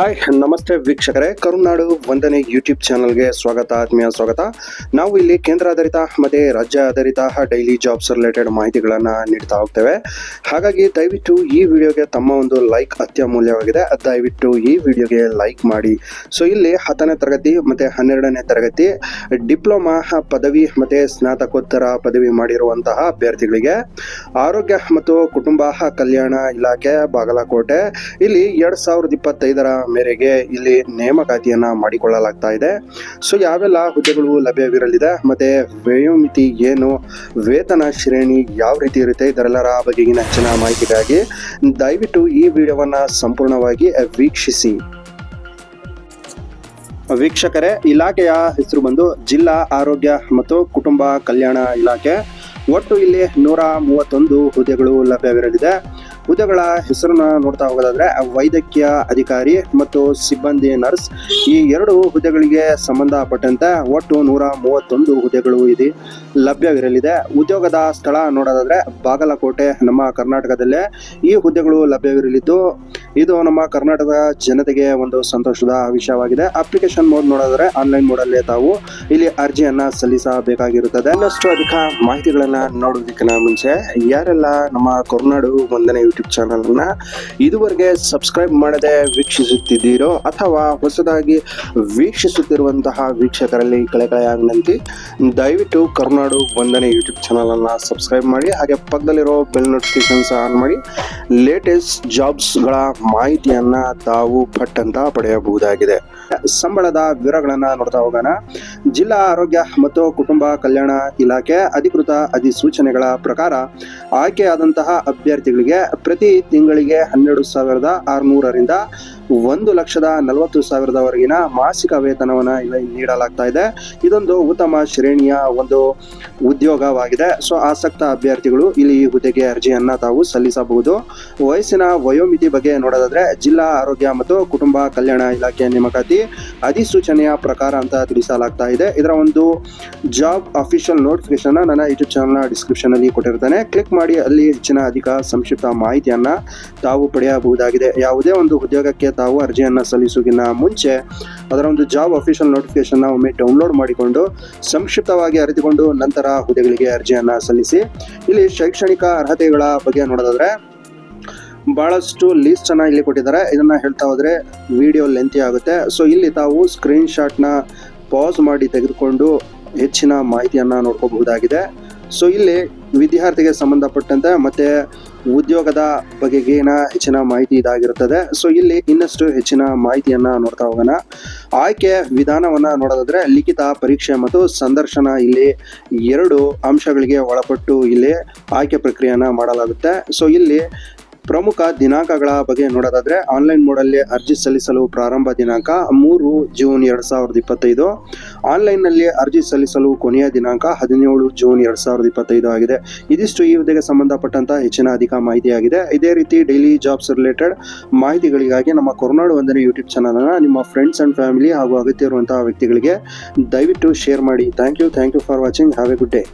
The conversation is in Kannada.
ಹಾಯ್ ನಮಸ್ತೆ ವೀಕ್ಷಕರೇ. ಕರುನಾಡು ವಂದನೆ ಯೂಟ್ಯೂಬ್ ಚಾನಲ್ಗೆ ಸ್ವಾಗತ, ಆತ್ಮೀಯ ಸ್ವಾಗತ. ನಾವು ಇಲ್ಲಿ ಕೇಂದ್ರ ಆಧಾರಿತ ಮತ್ತೆ ರಾಜ್ಯ ಆಧಾರಿತ ಡೈಲಿ ಜಾಬ್ಸ್ ರಿಲೇಟೆಡ್ ಮಾಹಿತಿಗಳನ್ನು ನೀಡ್ತಾ ಹೋಗ್ತೇವೆ. ಹಾಗಾಗಿ ದಯವಿಟ್ಟು ಈ ವಿಡಿಯೋಗೆ ತಮ್ಮ ಒಂದು ಲೈಕ್ ಅತ್ಯಮೂಲ್ಯವಾಗಿದೆ. ದಯವಿಟ್ಟು ಈ ವಿಡಿಯೋಗೆ ಲೈಕ್ ಮಾಡಿ. ಸೊ ಇಲ್ಲಿ ಹತ್ತನೇ ತರಗತಿ ಮತ್ತು ಹನ್ನೆರಡನೇ ತರಗತಿ, ಡಿಪ್ಲೊಮಾ ಪದವಿ ಮತ್ತು ಸ್ನಾತಕೋತ್ತರ ಪದವಿ ಮಾಡಿರುವಂತಹ ಅಭ್ಯರ್ಥಿಗಳಿಗೆ ಆರೋಗ್ಯ ಮತ್ತು ಕುಟುಂಬ ಕಲ್ಯಾಣ ಇಲಾಖೆ ಬಾಗಲಕೋಟೆ. ಇಲ್ಲಿ ಎರಡು ಸಾವಿರದ ಇಪ್ಪತ್ತೈದರ ಮೇರೆಗೆ ಇಲ್ಲಿ ನೇಮಕಾತಿಯನ್ನ ಮಾಡಿಕೊಳ್ಳಲಾಗ್ತಾ ಇದೆ. ಸೊ ಯಾವೆಲ್ಲ ಹುದ್ದೆಗಳು ಲಭ್ಯವಿರಲಿದೆ? ಮತ್ತೆ ವಯೋಮಿತಿ ಏನು? ವೇತನ ಶ್ರೇಣಿ ಯಾವ ರೀತಿ ಇರುತ್ತೆ? ಇದರೆಲ್ಲರ ಬಗೆಗಿನ ಹೆಚ್ಚಿನ ಮಾಹಿತಿಗಾಗಿ ದಯವಿಟ್ಟು ಈ ವಿಡಿಯೋವನ್ನ ಸಂಪೂರ್ಣವಾಗಿ ವೀಕ್ಷಿಸಿ. ವೀಕ್ಷಕರೇ, ಇಲಾಖೆಯ ಹೆಸರು ಬಂದು ಜಿಲ್ಲಾ ಆರೋಗ್ಯ ಮತ್ತು ಕುಟುಂಬ ಕಲ್ಯಾಣ ಇಲಾಖೆ. ಒಟ್ಟು ಇಲ್ಲಿ ನೂರ ಮೂವತ್ತೊಂದು ಹುದ್ದೆಗಳು ಲಭ್ಯವಿರಲಿದೆ. ಹುದ್ದೆಗಳ ಹೆಸರನ್ನ ನೋಡ್ತಾ ಹೋಗೋದಾದ್ರೆ, ವೈದ್ಯಕೀಯ ಅಧಿಕಾರಿ ಮತ್ತು ಸಿಬ್ಬಂದಿ ನರ್ಸ್. ಈ ಎರಡು ಹುದ್ದೆಗಳಿಗೆ ಸಂಬಂಧಪಟ್ಟಂತೆ ಒಟ್ಟು ನೂರ ಮೂವತ್ತೊಂದು ಹುದ್ದೆಗಳು ಇದೆ, ಲಭ್ಯವಿರಲಿದೆ. ಉದ್ಯೋಗದ ಸ್ಥಳ ನೋಡೋದಾದ್ರೆ, ಬಾಗಲಕೋಟೆ, ನಮ್ಮ ಕರ್ನಾಟಕದಲ್ಲೇ ಈ ಹುದ್ದೆಗಳು ಲಭ್ಯವಿರಲಿದ್ದು ಇದು ನಮ್ಮ ಕರ್ನಾಟಕದ ಜನತೆಗೆ ಒಂದು ಸಂತೋಷದ ವಿಷಯವಾಗಿದೆ. ಅಪ್ಲಿಕೇಶನ್ ಮೋಡ್ ನೋಡಿದ್ರೆ ಆನ್ಲೈನ್ ಮೋಡಲ್ಲೇ ತಾವು ಇಲ್ಲಿ ಅರ್ಜಿಯನ್ನ ಸಲ್ಲಿಸಬೇಕಾಗಿರುತ್ತದೆ. ಇನ್ನಷ್ಟು ಅಧಿಕ ಮಾಹಿತಿಗಳನ್ನ ನೋಡೋದಕ್ಕಿಂತ ಮುಂಚೆ ಯಾರೆಲ್ಲ ನಮ್ಮ ಕರುನಾಡು ವಂದನೆ ಯೂಟ್ಯೂಬ್ ಚಾನಲ್ ಅನ್ನ ಇದುವರೆಗೆ ಸಬ್ಸ್ಕ್ರೈಬ್ ಮಾಡದೆ ವೀಕ್ಷಿಸುತ್ತಿದ್ದೀರೋ ಅಥವಾ ಹೊಸದಾಗಿ ವೀಕ್ಷಿಸುತ್ತಿರುವಂತಹ ವೀಕ್ಷಕರಲ್ಲಿ ಕಳೆಕಳೆಯ ವಿನಂತಿ, ದಯವಿಟ್ಟು ಕರುನಾಡು ವಂದನೆ ಯೂಟ್ಯೂಬ್ ಚಾನಲ್ ಅನ್ನ ಸಬ್ಸ್ಕ್ರೈಬ್ ಮಾಡಿ, ಹಾಗೆ ಪಕ್ಕದಲ್ಲಿರೋ ಬೆಲ್ ನೋಟಿಫಿಕೇಶನ್ಸ್ ಆನ್ ಮಾಡಿ ಲೇಟೆಸ್ಟ್ ಜಾಬ್ಸ್ಗಳ ಮಾಹಿತಿಯನ್ನ ತಾವು ಪಟ್ಟಂತ ಪಡೆಯಬಹುದಾಗಿದೆ. ಸಂಬಳದ ವಿವರಗಳನ್ನ ನೋಡ್ತಾ ಹೋಗೋಣ. ಜಿಲ್ಲಾ ಆರೋಗ್ಯ ಮತ್ತು ಕುಟುಂಬ ಕಲ್ಯಾಣ ಇಲಾಖೆ ಅಧಿಕೃತ ಅಧಿಸೂಚನೆಗಳ ಪ್ರಕಾರ ಆಯ್ಕೆಯಾದಂತಹ ಅಭ್ಯರ್ಥಿಗಳಿಗೆ ಪ್ರತಿ ತಿಂಗಳಿಗೆ ಹನ್ನೆರಡು ಸಾವಿರದ ಆರುನೂರರಿಂದ ಒಂದು ಲಕ್ಷದ ನಲವತ್ತು ಸಾವಿರದವರೆಗಿನ ಮಾಸಿಕ ವೇತನವನ್ನು ಇಲ್ಲಿ ನೀಡಲಾಗ್ತಾ ಇದೆ. ಇದೊಂದು ಉತ್ತಮ ಶ್ರೇಣಿಯ ಒಂದು ಉದ್ಯೋಗವಾಗಿದೆ. ಸೊ ಆಸಕ್ತ ಅಭ್ಯರ್ಥಿಗಳು ಇಲ್ಲಿ ಈ ಹುದ್ದೆಗೆ ಅರ್ಜಿಯನ್ನು ತಾವು ಸಲ್ಲಿಸಬಹುದು. ವಯಸ್ಸಿನ ವಯೋಮಿತಿ ಬಗ್ಗೆ ನೋಡೋದಾದ್ರೆ ಜಿಲ್ಲಾ ಆರೋಗ್ಯ ಮತ್ತು ಕುಟುಂಬ ಕಲ್ಯಾಣ ಇಲಾಖೆ ನೇಮಕಾತಿ ಅಧಿಸೂಚನೆಯ ಪ್ರಕಾರ ಅಂತ ತಿಳಿಸಲಾಗ್ತಾ ಇದೆ. ಇದರ ಒಂದು ಜಾಬ್ ಅಫಿಷಿಯಲ್ ನೋಟಿಫಿಕೇಶನ್ ನನ್ನ ಯೂಟ್ಯೂಬ್ ಚಾನಲ್ನ ಡಿಸ್ಕ್ರಿಪ್ಷನ್ ಅಲ್ಲಿ ಕೊಟ್ಟಿರ್ತಾನೆ. ಕ್ಲಿಕ್ ಮಾಡಿ ಅಲ್ಲಿ ಹೆಚ್ಚಿನ ಅಧಿಕ ಸಂಕ್ಷಿಪ್ತ ಮಾಹಿತಿಯನ್ನ ತಾವು ಪಡೆಯಬಹುದಾಗಿದೆ. ಯಾವುದೇ ಒಂದು ಉದ್ಯೋಗಕ್ಕೆ ತಾವು ಅರ್ಜಿಯನ್ನು ಸಲ್ಲಿಸುವುದಕ್ಕಿಂತ ಮುಂಚೆ ಅದರ ಒಂದು ಜಾಬ್ ಅಫಿಷಿಯಲ್ ನೋಟಿಫಿಕೇಶನ್ನ ಒಮ್ಮೆ ಡೌನ್ಲೋಡ್ ಮಾಡಿಕೊಂಡು ಸಂಕ್ಷಿಪ್ತವಾಗಿ ಅರಿತುಕೊಂಡು ನಂತರ ಹುದ್ದೆಗಳಿಗೆ ಅರ್ಜಿಯನ್ನು ಸಲ್ಲಿಸಿ. ಇಲ್ಲಿ ಶೈಕ್ಷಣಿಕ ಅರ್ಹತೆಗಳ ಬಗ್ಗೆ ನೋಡೋದಾದ್ರೆ ಬಹಳಷ್ಟು ಲೀಸ್ಟ್ ಅನ್ನ ಇಲ್ಲಿ ಕೊಟ್ಟಿದ್ದಾರೆ. ಇದನ್ನ ಹೇಳ್ತಾ ಹೋದರೆ ವಿಡಿಯೋ ಲೆಂತಿ ಆಗುತ್ತೆ. ಸೊ ಇಲ್ಲಿ ತಾವು ಸ್ಕ್ರೀನ್ ಶಾಟ್ನ ಪಾಸ್ ಮಾಡಿ ತೆಗೆದುಕೊಂಡು ಹೆಚ್ಚಿನ ಮಾಹಿತಿಯನ್ನ ನೋಡ್ಕೋಬಹುದಾಗಿದೆ. ಸೊ ಇಲ್ಲಿ ವಿದ್ಯಾರ್ಥಿಗೆ ಸಂಬಂಧಪಟ್ಟಂತೆ ಮತ್ತೆ ಉದ್ಯೋಗದ ಬಗೆಗಿನ ಹೆಚ್ಚಿನ ಮಾಹಿತಿ ಇದಾಗಿರುತ್ತದೆ. ಸೊ ಇಲ್ಲಿ ಇನ್ನಷ್ಟು ಹೆಚ್ಚಿನ ಮಾಹಿತಿಯನ್ನ ನೋಡ್ತಾ ಹೋಗೋಣ. ಆಯ್ಕೆ ವಿಧಾನವನ್ನ ನೋಡೋದಾದ್ರೆ, ಲಿಖಿತ ಪರೀಕ್ಷೆ ಮತ್ತು ಸಂದರ್ಶನ ಇಲ್ಲಿ ಎರಡು ಅಂಶಗಳಿಗೆ ಒಳಪಟ್ಟು ಇಲ್ಲಿ ಆಯ್ಕೆ ಪ್ರಕ್ರಿಯೆಯನ್ನ ಮಾಡಲಾಗುತ್ತೆ. ಸೊ ಇಲ್ಲಿ ಪ್ರಮುಖ ದಿನಾಂಕಗಳ ಬಗ್ಗೆ ನೋಡೋದಾದ್ರೆ ಆನ್ಲೈನ್ ಮೋಡಲ್ಲಿ ಅರ್ಜಿ ಸಲ್ಲಿಸಲು ಪ್ರಾರಂಭ ದಿನಾಂಕ ಮೂರು ಜೂನ್ ಎರಡ್ ಸಾವಿರದ ಇಪ್ಪತ್ತೈದು. ಆನ್ಲೈನ್ನಲ್ಲಿ ಅರ್ಜಿ ಸಲ್ಲಿಸಲು ಕೊನೆಯ ದಿನಾಂಕ ಹದಿನೇಳು ಜೂನ್ ಎರಡ್ ಸಾವಿರದ ಇಪ್ಪತ್ತೈದು ಆಗಿದೆ. ಇದಿಷ್ಟು ಈ ಹುದ್ದೆಗೆ ಸಂಬಂಧಪಟ್ಟಂತಹ ಹೆಚ್ಚಿನ ಅಧಿಕ ಮಾಹಿತಿಯಾಗಿದೆ. ಇದೇ ರೀತಿ ಡೈಲಿ ಜಾಬ್ಸ್ ರಿಲೇಟೆಡ್ ಮಾಹಿತಿಗಳಿಗಾಗಿ ನಮ್ಮ ಕೊರೋನಾಡು ವಂದನೆ ಯೂಟ್ಯೂಬ್ ಚಾನಲ್ ಅನ್ನ ನಿಮ್ಮ ಫ್ರೆಂಡ್ಸ್ ಅಂಡ್ ಫ್ಯಾಮಿಲಿ ಹಾಗೂ ಅಗತ್ಯ ಇರುವಂತಹ ವ್ಯಕ್ತಿಗಳಿಗೆ ದಯವಿಟ್ಟು ಶೇರ್ ಮಾಡಿ. Thank you thank you for watching have a good day